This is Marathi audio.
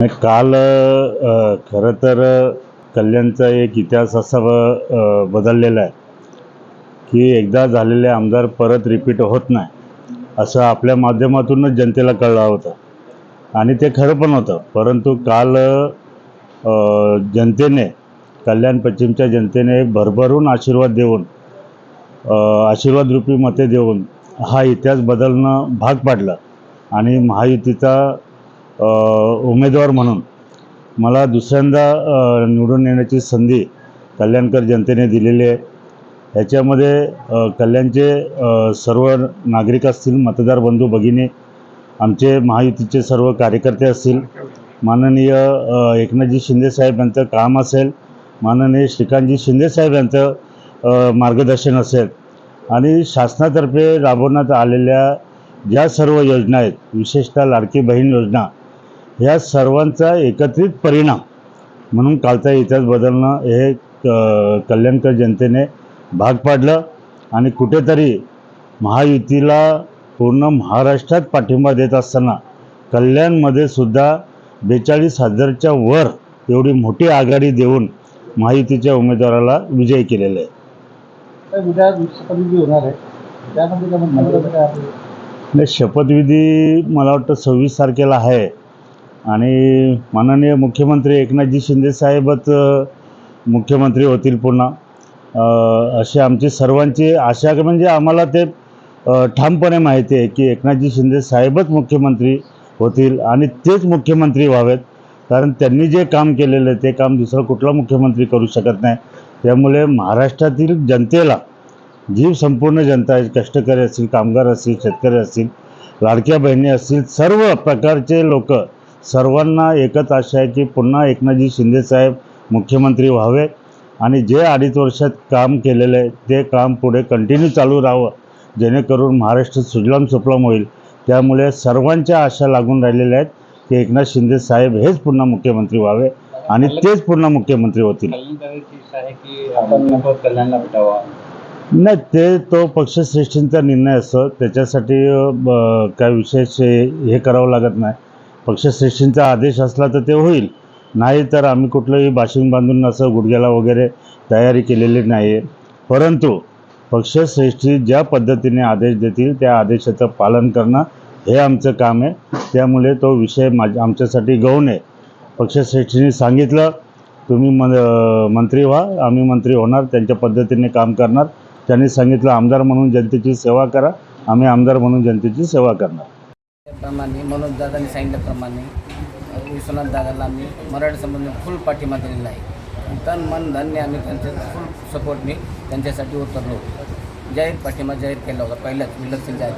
नाही, काल खरं तर कल्याणचा एक इतिहास असा बदललेला आहे. की एकदा झालेले आमदार परत रिपीट होत नाही असं आपल्या माध्यमातूनच जनतेला कळलं होतं. आणि ते खरं पण होतं परंतु काल जनतेने कल्याण पश्चिमच्या जनतेने भरभरून आशीर्वाद देऊन आशीर्वाद आशीर्वादरूपी मते देऊन हा इतिहास बदलणं भाग पाडलं. आणि महायुतीचा उमेदवार म्हणून मला दुसऱ्यांदा निवडून येण्याची संधी कल्याणकर जनतेने दिलेली आहे. ह्याच्यामध्ये कल्याणचे सर्व नागरिक असतील मतदार बंधू भगिनी आमचे महायुतीचे सर्व कार्यकर्ते असतील माननीय एकनाथजी शिंदेसाहेब यांचं काम असेल माननीय श्रीकांतजी शिंदेसाहेब यांचं मार्गदर्शन असेल आणि शासनातर्फे राबवण्यात आलेल्या ज्या सर्व योजना आहेत विशेषतः लाडकी बहीण योजना ह्या सर्वांचा एकत्रित परिणाम म्हणून कालचा इतिहास बदलणं हे क- कल्याणकर जनतेने भाग पाडलं आणि कुठेतरी महायुतीला पूर्ण महाराष्ट्रात पाठिंबा देत असताना कल्याणमध्ये सुद्धा बेचाळीस हजारच्या वर एवढी मोठी आघाडी देऊन महायुतीच्या उमेदवाराला विजयी केलेलं. आहे. शपथविधी मला वाटतं सव्वीस तारखेला आहे. आणि माननीय मुख्यमंत्री एकनाथजी शिंदेसाहेबच मुख्यमंत्री होतील पुन्हा. अशी आमची सर्वांची आशा म्हणजे आम्हाला ते ठामपणे माहिती आहे की एकनाथजी शिंदेसाहेबच मुख्यमंत्री होतील आणि तेच मुख्यमंत्री व्हावेत. कारण त्यांनी जे काम केलेलं आहे ते काम दुसरा कुठला मुख्यमंत्री करू शकत नाही. त्यामुळे महाराष्ट्रातील जनतेला जी संपूर्ण जनता आहे कष्टकरी असतील कामगार असतील शेतकरी असतील लाडक्या बहिणी असतील सर्व प्रकारचे लोक सर्वांना एकच आशा आहे की पुन्हा एकनाथजी शिंदेसाहेब मुख्यमंत्री व्हावे आणि जे अडीच वर्षात काम केलेलं आहे ते काम पुढे कंटिन्यू चालू राहावं जेणेकरून महाराष्ट्र सुजलाम सुफलाम होईल. त्यामुळे सर्वांच्या आशा लागून राहिलेल्या आहेत की एकनाथ शिंदे साहेब हेच पुन्हा मुख्यमंत्री व्हावे आणि तेच पुन्हा मुख्यमंत्री होतील. नाही ते तो पक्षश्रेष्ठींचा निर्णय असतो त्याच्यासाठी काय विशेष हे करावं लागत नाही. पक्षश्रेष्ठींचा आदेश असला तर ते होईल. नाही तर आम्ही कुठलंही भाषण बांधून असं गुडघ्याला वगैरे तयारी केलेली नाही आहे परंतु पक्षश्रेष्ठी ज्या पद्धतीने आदेश देतील त्या आदेशाचं पालन करणं हे आमचं काम आहे. त्यामुळे तो विषय माझ्या आमच्यासाठी गौण आहे. पक्षश्रेष्ठींनी सांगितलं तुम्ही मन मंत्री व्हा आम्ही मंत्री होणार त्यांच्या पद्धतीने काम करणार. त्यांनी सांगितलं आमदार म्हणून जनतेची सेवा करा आम्ही आमदार म्हणून जनतेची सेवा करणार. प्रमाणे मनोज दादांनी सांगितल्याप्रमाणे विश्वनाथ दादाला आम्ही मराठी संबंध फुल पाठिंबा दिलेला आहे. तन मन धन्य आम्ही त्यांच्या फुल सपोर्टने त्यांच्यासाठी उतरलो. जाहीर पाठिंबा जाहीर केला होता पहिल्याच विलक्षण जाहीर